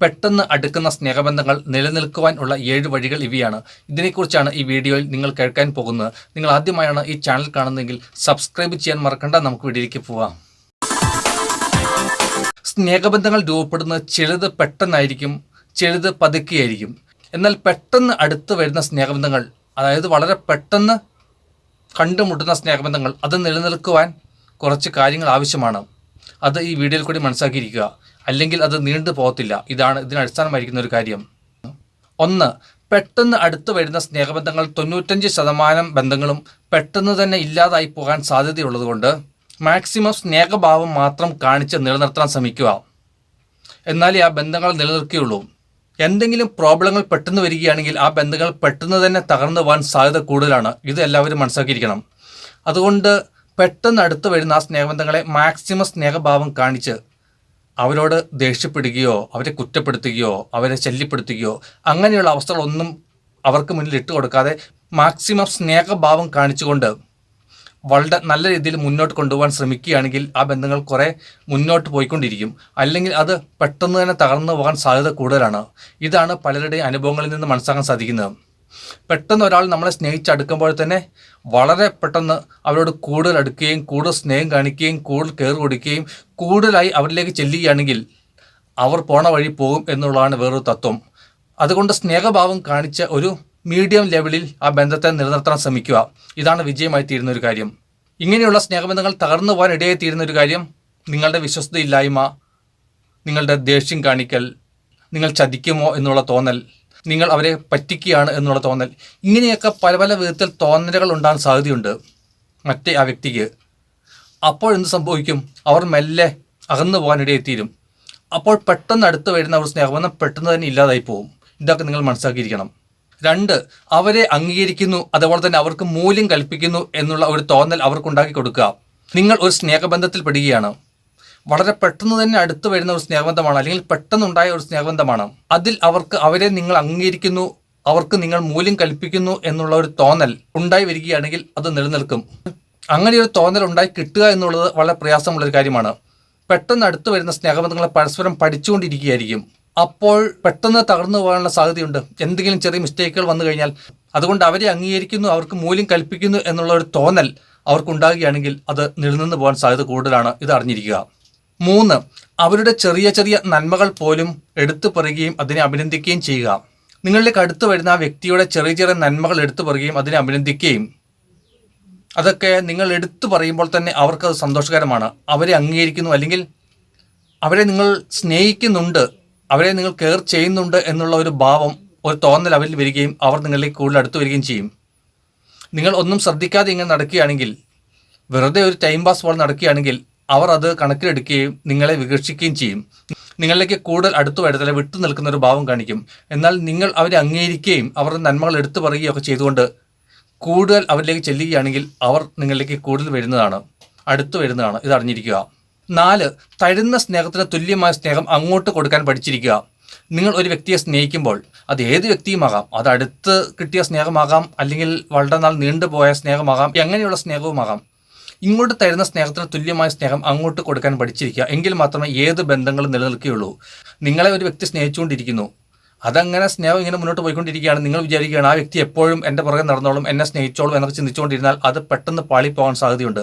പെട്ടെന്ന് അടുക്കുന്ന സ്നേഹബന്ധങ്ങൾ നിലനിൽക്കുവാൻ ഉള്ള ഏഴ് വഴികൾ ഇവയാണ്. ഇതിനെക്കുറിച്ചാണ് ഈ വീഡിയോയിൽ നിങ്ങൾ കേൾക്കാൻ പോകുന്നത്. നിങ്ങൾ ആദ്യമായാണ് ഈ ചാനൽ കാണുന്നതെങ്കിൽ സബ്സ്ക്രൈബ് ചെയ്യാൻ മറക്കണ്ട. നമുക്ക് വീഡിയോയിലേക്ക് പോവാം. സ്നേഹബന്ധങ്ങൾ രൂപപ്പെടുന്നത് ചിലത് പെട്ടെന്നായിരിക്കും ചിലത് പതുക്കെയായിരിക്കും. എന്നാൽ പെട്ടെന്ന് അടുത്ത് വരുന്ന സ്നേഹബന്ധങ്ങൾ അതായത് വളരെ പെട്ടെന്ന് കണ്ടുമുട്ടുന്ന സ്നേഹബന്ധങ്ങൾ അത് നിലനിൽക്കുവാൻ കുറച്ച് കാര്യങ്ങൾ ആവശ്യമാണ്. അത് ഈ വീഡിയോയിൽ കൂടി മനസ്സിലാക്കിയിരിക്കുക. അല്ലെങ്കിൽ അത് നീണ്ടു പോകത്തില്ല. ഇതാണ് ഇതിന് അടിസ്ഥാനമായിരിക്കുന്ന ഒരു കാര്യം. ഒന്ന് പെട്ടെന്ന് അടുത്ത് വരുന്ന സ്നേഹബന്ധങ്ങൾ തൊണ്ണൂറ്റഞ്ച് ശതമാനം ബന്ധങ്ങളും പെട്ടെന്ന് തന്നെ ഇല്ലാതായി പോകാൻ സാധ്യതയുള്ളതുകൊണ്ട് മാക്സിമം സ്നേഹഭാവം മാത്രം കാണിച്ച് നിലനിർത്താൻ ശ്രമിക്കുക. എന്നാലേ ആ ബന്ധങ്ങൾ നിലനിർത്തിയുള്ളൂ. എന്തെങ്കിലും പ്രോബ്ലങ്ങൾ പെട്ടെന്ന് വരികയാണെങ്കിൽ ആ ബന്ധങ്ങൾ പെട്ടെന്ന് തന്നെ തകർന്നു പോകാൻ സാധ്യത കൂടുതലാണ്. ഇത് എല്ലാവരും മനസ്സിലാക്കിയിരിക്കണം. അതുകൊണ്ട് പെട്ടെന്ന് അടുത്ത് വരുന്ന ആ സ്നേഹബന്ധങ്ങളെ മാക്സിമം സ്നേഹഭാവം കാണിച്ച് അവരോട് ദേഷ്യപ്പെടുകയോ അവരെ കുറ്റപ്പെടുത്തുകയോ അവരെ ശല്യപ്പെടുത്തുകയോ അങ്ങനെയുള്ള അവസ്ഥകളൊന്നും അവർക്ക് മുന്നിൽ ഇട്ട് കൊടുക്കാതെ മാക്സിമം സ്നേഹഭാവം കാണിച്ചുകൊണ്ട് വളരെ നല്ല രീതിയിൽ മുന്നോട്ട് കൊണ്ടുപോകാൻ ശ്രമിക്കുകയാണെങ്കിൽ ആ ബന്ധങ്ങൾ കുറേ മുന്നോട്ട് പോയിക്കൊണ്ടിരിക്കും. അല്ലെങ്കിൽ അത് പെട്ടെന്ന് തന്നെ തകർന്നു പോകാൻ സാധ്യത കൂടുതലാണ്. ഇതാണ് പലരുടെയും അനുഭവങ്ങളിൽ നിന്ന് മനസ്സിലാക്കാൻ സാധിക്കുന്നത്. പെട്ടെന്ന് ഒരാൾ നമ്മളെ സ്നേഹിച്ചടുക്കുമ്പോൾ തന്നെ വളരെ പെട്ടെന്ന് അവരോട് കൂടുതൽ അടുക്കുകയും കൂടുതൽ സ്നേഹം കാണിക്കുകയും കൂടുതൽ കെയർ കൊടുക്കുകയും കൂടുതലായി അവരിലേക്ക് ചെല്ലുകയാണെങ്കിൽ അവർ പോണ വഴി പോകും എന്നുള്ളതാണ് വേറൊരു തത്വം. അതുകൊണ്ട് സ്നേഹഭാവം കാണിച്ച ഒരു മീഡിയം ലെവലിൽ ആ ബന്ധത്തെ നിലനിർത്താൻ ശ്രമിക്കുക. ഇതാണ് വിജയമായി തീരുന്ന ഒരു കാര്യം. ഇങ്ങനെയുള്ള സ്നേഹബന്ധങ്ങൾ തകർന്നു പോകാൻ ഇടയായി തീരുന്ന ഒരു കാര്യം നിങ്ങളുടെ വിശ്വസ്തയില്ലായ്മ നിങ്ങളുടെ ദേഷ്യം കാണിക്കൽ നിങ്ങൾ ചതിക്കുമോ എന്നുള്ള തോന്നൽ നിങ്ങൾ അവരെ പറ്റിക്കുകയാണ് എന്നുള്ള തോന്നൽ. ഇങ്ങനെയൊക്കെ പല പല വിധത്തിൽ തോന്നലുകൾ ഉണ്ടാകാൻ സാധ്യതയുണ്ട്. മറ്റേ ആ വ്യക്തിക്ക്. അപ്പോൾ എന്ത് സംഭവിക്കും? അവർ മെല്ലെ അകന്നു പോകാനിടയെത്തീരും അപ്പോൾ പെട്ടെന്ന് അടുത്ത് വരുന്ന ഒരു സ്നേഹബന്ധം പെട്ടെന്ന് തന്നെ ഇല്ലാതായി പോകും. ഇതൊക്കെ നിങ്ങൾ മനസ്സിലാക്കിയിരിക്കണം. രണ്ട് അവരെ അംഗീകരിക്കുന്നു അതുപോലെ തന്നെ അവർക്ക് മൂല്യം കൽപ്പിക്കുന്നു എന്നുള്ള ഒരു തോന്നൽ അവർക്കുണ്ടാക്കി കൊടുക്കുക. നിങ്ങൾ ഒരു സ്നേഹബന്ധത്തിൽ പെടുകയാണ്. വളരെ പെട്ടെന്ന് തന്നെ അടുത്ത് വരുന്ന ഒരു സ്നേഹബന്ധമാണ് അല്ലെങ്കിൽ പെട്ടെന്നുണ്ടായ ഒരു സ്നേഹബന്ധമാണ്. അതിൽ അവർക്ക് അവരെ നിങ്ങൾ അംഗീകരിക്കുന്നു അവർക്ക് നിങ്ങൾ മൂല്യം കൽപ്പിക്കുന്നു എന്നുള്ള ഒരു തോന്നൽ ഉണ്ടായി വരികയാണെങ്കിൽ അത് നിലനിൽക്കും. അങ്ങനെ ഒരു തോന്നൽ ഉണ്ടായി കിട്ടുക എന്നുള്ളത് വളരെ പ്രയാസമുള്ളൊരു കാര്യമാണ്. പെട്ടെന്ന് അടുത്ത് വരുന്ന സ്നേഹബന്ധങ്ങളെ പരസ്പരം പഠിച്ചുകൊണ്ടിരിക്കുകയായിരിക്കും. അപ്പോൾ പെട്ടെന്ന് തകർന്നു പോകാനുള്ള സാധ്യതയുണ്ട്. എന്തെങ്കിലും ചെറിയ മിസ്റ്റേക്കുകൾ വന്നു കഴിഞ്ഞാൽ അതുകൊണ്ട് അവരെ അംഗീകരിക്കുന്നു അവർക്ക് മൂല്യം കൽപ്പിക്കുന്നു എന്നുള്ള ഒരു തോന്നൽ അവർക്കുണ്ടാകുകയാണെങ്കിൽ അത് നിലനിന്ന് പോകാൻ സാധ്യത കൂടുതലാണ്. ഇത് അറിഞ്ഞിരിക്കുക. മൂന്ന് അവരുടെ ചെറിയ ചെറിയ നന്മകൾ പോലും എടുത്തു പറയുകയും അതിനെ അഭിനന്ദിക്കുകയും ചെയ്യുക. നിങ്ങളിലേക്ക് അടുത്ത് വരുന്ന ആ വ്യക്തിയുടെ ചെറിയ ചെറിയ നന്മകൾ എടുത്തു പറയുകയും അതിനെ അഭിനന്ദിക്കുകയും. അതൊക്കെ നിങ്ങൾ എടുത്തു പറയുമ്പോൾ തന്നെ അവർക്കത് സന്തോഷകരമാണ്. അവരെ അംഗീകരിക്കുന്നു അല്ലെങ്കിൽ അവരെ നിങ്ങൾ സ്നേഹിക്കുന്നുണ്ട് അവരെ നിങ്ങൾ കെയർ ചെയ്യുന്നുണ്ട് എന്നുള്ള ഒരു ഭാവം ഒരു തോന്നൽ അവരിൽ വരികയും അവർ നിങ്ങളിലേക്ക് കൂടുതൽ അടുത്ത് വരികയും ചെയ്യും. നിങ്ങൾ ഒന്നും ശ്രദ്ധിക്കാതെ ഇങ്ങനെ നടക്കുകയാണെങ്കിൽ വെറുതെ ഒരു ടൈം പാസ് പോലെ നടക്കുകയാണെങ്കിൽ അവർ അത് കണക്കിലെടുക്കുകയും നിങ്ങളെ വികർഷിക്കുകയും ചെയ്യും. നിങ്ങളിലേക്ക് കൂടുതൽ അടുത്തു വരത്തില്ല വിട്ടു നിൽക്കുന്ന ഒരു ഭാവം കാണിക്കും. എന്നാൽ നിങ്ങൾ അവരെ അംഗീകരിക്കുകയും അവരുടെ നന്മകൾ എടുത്തു പറയുകയും ഒക്കെ ചെയ്തുകൊണ്ട് കൂടുതൽ അവരിലേക്ക് ചെല്ലുകയാണെങ്കിൽ അവർ നിങ്ങളിലേക്ക് കൂടുതൽ വരുന്നതാണ്. അടുത്തു വരുന്നതാണ്. ഇത് അറിഞ്ഞിരിക്കുക. നാല് തരുന്ന സ്നേഹത്തിന് തുല്യമായ സ്നേഹം അങ്ങോട്ട് കൊടുക്കാൻ പഠിച്ചിരിക്കുക. നിങ്ങൾ ഒരു വ്യക്തിയെ സ്നേഹിക്കുമ്പോൾ അത് ഏത് വ്യക്തിയുമാകാം? അത് അടുത്ത് കിട്ടിയ സ്നേഹമാകാം? അല്ലെങ്കിൽ വളരെ നാൾ നീണ്ടുപോയ സ്നേഹമാകാം? എങ്ങനെയുള്ള സ്നേഹവുമാകാം? ഇങ്ങോട്ട് തരുന്ന സ്നേഹത്തിന് തുല്യമായ സ്നേഹം അങ്ങോട്ട് കൊടുക്കാൻ പഠിച്ചിരിക്കുക. എങ്കിൽ മാത്രമേ ഏത് ബന്ധങ്ങളും നിലനിൽക്കുകയുള്ളൂ. നിങ്ങളെ ഒരു വ്യക്തി സ്നേഹിച്ചുകൊണ്ടിരിക്കുന്നു. അതങ്ങനെ സ്നേഹം ഇങ്ങനെ മുന്നോട്ട് പോയിക്കൊണ്ടിരിക്കുകയാണ്. നിങ്ങൾ വിചാരിക്കുകയാണ് ആ വ്യക്തി എപ്പോഴും എന്റെ പുറകെ നടന്നോളും എന്നെ സ്നേഹിച്ചോളും എന്നൊക്കെ ചിന്തിച്ചുകൊണ്ടിരുന്നാൽ അത് പെട്ടെന്ന് പാളിപ്പോകാൻ സാധ്യതയുണ്ട്.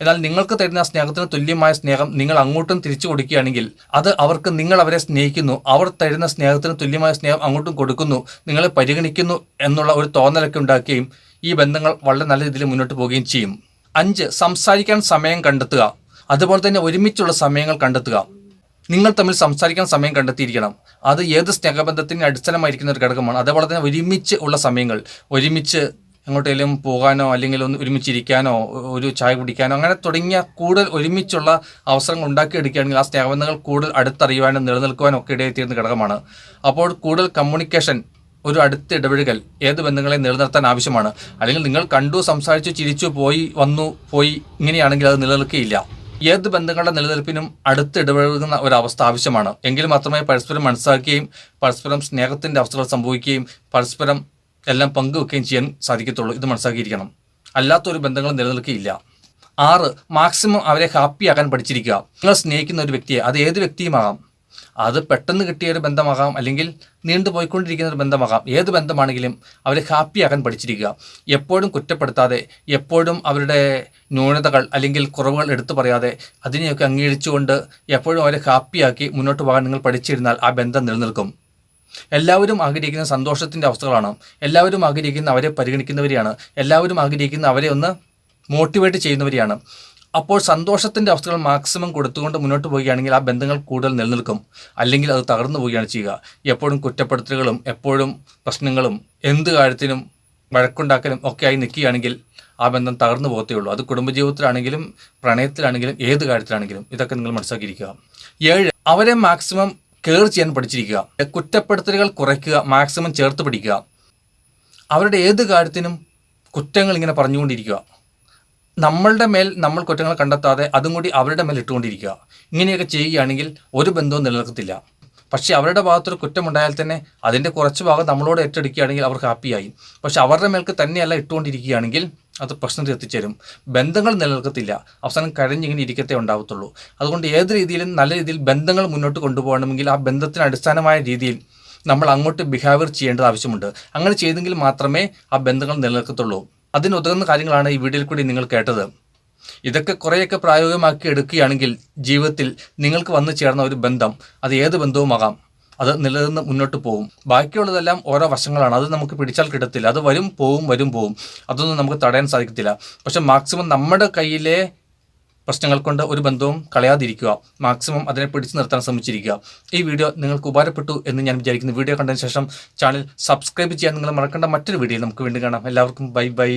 എന്നാൽ നിങ്ങൾക്ക് തരുന്ന സ്നേഹത്തിന് തുല്യമായ സ്നേഹം നിങ്ങൾ അങ്ങോട്ടും തിരിച്ചു കൊടുക്കുകയാണെങ്കിൽ അത് അവർക്ക് നിങ്ങൾ അവരെ സ്നേഹിക്കുന്നു. അവർ തരുന്ന സ്നേഹത്തിന് തുല്യമായ സ്നേഹം അങ്ങോട്ടും കൊടുക്കുന്നു. നിങ്ങളെ പരിഗണിക്കുന്നു എന്നുള്ള ഒരു തോന്നലൊക്കെ ഉണ്ടാക്കുകയും ഈ ബന്ധങ്ങൾ വളരെ നല്ല രീതിയിൽ മുന്നോട്ട് പോവുകയും ചെയ്യും. അഞ്ച് സംസാരിക്കാൻ സമയം കണ്ടെത്തുക. അതുപോലെ തന്നെ ഒരുമിച്ചുള്ള സമയങ്ങൾ കണ്ടെത്തുക. നിങ്ങൾ തമ്മിൽ സംസാരിക്കാൻ സമയം കണ്ടെത്തിയിരിക്കണം. അത് ഏത് സ്നേഹബന്ധത്തിന് അടിസ്ഥാനമായിരിക്കുന്ന ഒരു ഘടകമാണ്. അതേപോലെ തന്നെ ഒരുമിച്ച് ഉള്ള സമയങ്ങൾ. ഒരുമിച്ച് എങ്ങോട്ടേലും പോകാനോ അല്ലെങ്കിൽ ഒന്ന് ഒരുമിച്ചിരിക്കാനോ ഒരു ചായ കുടിക്കാനോ അങ്ങനെ തുടങ്ങിയ കൂടുതൽ ഒരുമിച്ചുള്ള അവസരങ്ങൾ ഉണ്ടാക്കിയെടുക്കുകയാണെങ്കിൽ ആ സ്നേഹബന്ധങ്ങൾ കൂടുതൽ അടുത്തറിയുവാനും നിലനിൽക്കുവാനും ഒക്കെ ഇടയിൽ തീരുന്ന ഘടകമാണ്. അപ്പോൾ കൂടുതൽ കമ്മ്യൂണിക്കേഷൻ ഒരു അടുത്ത ഇടപഴകൽ. ഏത് ബന്ധങ്ങളെ നിലനിർത്താൻ ആവശ്യമാണ്? അല്ലെങ്കിൽ നിങ്ങൾ കണ്ടു സംസാരിച്ചു ചിരിച്ചു പോയി വന്നു പോയി ഇങ്ങനെയാണെങ്കിൽ അത് നിലനിൽക്കുകയില്ല ഏത് ബന്ധങ്ങളുടെ നിലനിൽപ്പിനും അടുത്ത് ഇടപഴകുന്ന ഒരവസ്ഥ ആവശ്യമാണ്. എങ്കിൽ മാത്രമേ പരസ്പരം മനസ്സിലാക്കുകയും പരസ്പരം സ്നേഹത്തിന്റെ അവസ്ഥകൾ സംഭവിക്കുകയും പരസ്പരം എല്ലാം പങ്കുവെക്കുകയും ചെയ്യാൻ സാധിക്കത്തുള്ളൂ. ഇത് മനസ്സിലാക്കിയിരിക്കണം അല്ലാത്തൊരു ബന്ധങ്ങൾ നിലനിൽക്കുകയില്ല ആറ് മാക്സിമം അവരെ ഹാപ്പിയാക്കാൻ പഠിച്ചിരിക്കുക. നിങ്ങൾ സ്നേഹിക്കുന്ന ഒരു വ്യക്തിയെ അത് ഏത് വ്യക്തിയുമാകാം? അത് പെട്ടെന്ന് കിട്ടിയ ഒരു ബന്ധമാകാം അല്ലെങ്കിൽ നീണ്ടു പോയിക്കൊണ്ടിരിക്കുന്ന ഒരു ബന്ധമാകാം. ഏത് ബന്ധമാണെങ്കിലും അവരെ ഹാപ്പിയാക്കാൻ പഠിച്ചിരിക്കുക. എപ്പോഴും കുറ്റപ്പെടുത്താതെ എപ്പോഴും അവരുടെ ന്യൂനതകൾ അല്ലെങ്കിൽ കുറവുകൾ എടുത്തു പറയാതെ അതിനെയൊക്കെ അംഗീകരിച്ചുകൊണ്ട് എപ്പോഴും അവരെ ഹാപ്പിയാക്കി മുന്നോട്ട് പോകാൻ നിങ്ങൾ പഠിച്ചിരുന്നാൽ ആ ബന്ധം നിലനിൽക്കും. എല്ലാവരും ആഗ്രഹിക്കുന്ന സന്തോഷത്തിന്റെ അവസ്ഥകളാണ്. എല്ലാവരും ആഗ്രഹിക്കുന്ന അവരെ പരിഗണിക്കുന്നവരെയാണ്. എല്ലാവരും ആഗ്രഹിക്കുന്ന അവരെ ഒന്ന് മോട്ടിവേറ്റ് ചെയ്യുന്നവരെയാണ്. അപ്പോൾ സന്തോഷത്തിന്റെ അവസ്ഥകൾ മാക്സിമം കൊടുത്തുകൊണ്ട് മുന്നോട്ട് പോവുകയാണെങ്കിൽ ആ ബന്ധങ്ങൾ കൂടുതൽ നിലനിൽക്കും. അല്ലെങ്കിൽ അത് തകർന്നു പോവുകയാണ് ചെയ്യുക. എപ്പോഴും കുറ്റപ്പെടുത്തലുകളും എപ്പോഴും പ്രശ്നങ്ങളും എന്ത് കാര്യത്തിനും വഴക്കുണ്ടാക്കലും ഒക്കെ ആയി നിൽക്കുകയാണെങ്കിൽ ആ ബന്ധം തകർന്നു പോകത്തേ ഉള്ളൂ. അത് കുടുംബജീവിതത്തിലാണെങ്കിലും പ്രണയത്തിലാണെങ്കിലും ഏത് കാര്യത്തിലാണെങ്കിലും ഇതൊക്കെ നിങ്ങൾ മനസ്സിലാക്കിയിരിക്കുക. ഏഴ് അവരെ മാക്സിമം കെയർ ചെയ്യാൻ പഠിച്ചിരിക്കുക. കുറ്റപ്പെടുത്തലുകൾ കുറയ്ക്കുക മാക്സിമം ചേർത്ത് പിടിക്കുക. അവരുടെ ഏത് കാര്യത്തിനും കുറ്റങ്ങൾ ഇങ്ങനെ പറഞ്ഞുകൊണ്ടിരിക്കുക. നമ്മളുടെ മേൽ നമ്മൾ കുറ്റങ്ങൾ കണ്ടെത്താതെ അതും കൂടി അവരുടെ മേൽ ഇട്ടുകൊണ്ടിരിക്കുക. ഇങ്ങനെയൊക്കെ ചെയ്യുകയാണെങ്കിൽ ഒരു ബന്ധവും നിലനിൽക്കത്തില്ല പക്ഷേ അവരുടെ ഭാഗത്തൊരു കുറ്റമുണ്ടായാൽ തന്നെ അതിന്റെ കുറച്ച് ഭാഗം നമ്മളോട് ഏറ്റെടുക്കുകയാണെങ്കിൽ അവർ ഹാപ്പിയായി. പക്ഷെ അവരുടെ മേൽക്ക് തന്നെയല്ല ഇട്ടുകൊണ്ടിരിക്കുകയാണെങ്കിൽ അത് പ്രശ്നത്തിൽ എത്തിച്ചേരും ബന്ധങ്ങൾ നിലനിൽക്കത്തില്ല അവസാനം കഴിഞ്ഞിങ്ങനെ ഇരിക്കത്തേ ഉണ്ടാവത്തുള്ളൂ. അതുകൊണ്ട് ഏത് രീതിയിലും നല്ല രീതിയിൽ ബന്ധങ്ങൾ മുന്നോട്ട് കൊണ്ടുപോകണമെങ്കിൽ ആ ബന്ധത്തിന് അടിസ്ഥാനമായ രീതിയിൽ നമ്മൾ അങ്ങോട്ട് ബിഹേവിയർ ചെയ്യേണ്ടത് ആവശ്യമുണ്ട്. അങ്ങനെ ചെയ്തെങ്കിൽ മാത്രമേ ആ ബന്ധങ്ങൾ നിലനിൽക്കത്തുള്ളൂ അതിനുതകുന്ന കാര്യങ്ങളാണ് ഈ വീഡിയോയിൽ കൂടി നിങ്ങൾ കേട്ടത്. ഇതൊക്കെ കുറേയൊക്കെ പ്രായോഗികമാക്കി എടുക്കുകയാണെങ്കിൽ ജീവിതത്തിൽ നിങ്ങൾക്ക് വന്നു ചേർന്ന ഒരു ബന്ധം അത് ഏത് ബന്ധവുമാകാം? അത് നിലനിന്ന് മുന്നോട്ട് പോകും ബാക്കിയുള്ളതെല്ലാം ഓരോ വശങ്ങളാണ്. അത് നമുക്ക് പിടിച്ചാൽ കിട്ടത്തില്ല. അത് വരും പോവും വരും പോവും. അതൊന്നും നമുക്ക് തടയാൻ സാധിക്കത്തില്ല. പക്ഷെ മാക്സിമം നമ്മുടെ കയ്യിലെ പ്രശ്നങ്ങൾ കൊണ്ട് ഒരു ബന്ധവും കളയാതിരിക്കുക. മാക്സിമം അതിനെ പിടിച്ചു നിർത്താൻ ശ്രമിച്ചിരിക്കുക. ഈ വീഡിയോ നിങ്ങൾക്ക് ഉപകാരപ്പെട്ടു എന്ന് ഞാൻ വിചാരിക്കുന്നു. വീഡിയോ കണ്ടതിന് ശേഷം ചാനൽ സബ്സ്ക്രൈബ് ചെയ്യാൻ നിങ്ങൾ മറക്കേണ്ട മറ്റൊരു വീഡിയോ നമുക്ക് വീണ്ടും കാണാം. എല്ലാവർക്കും ബൈ ബൈ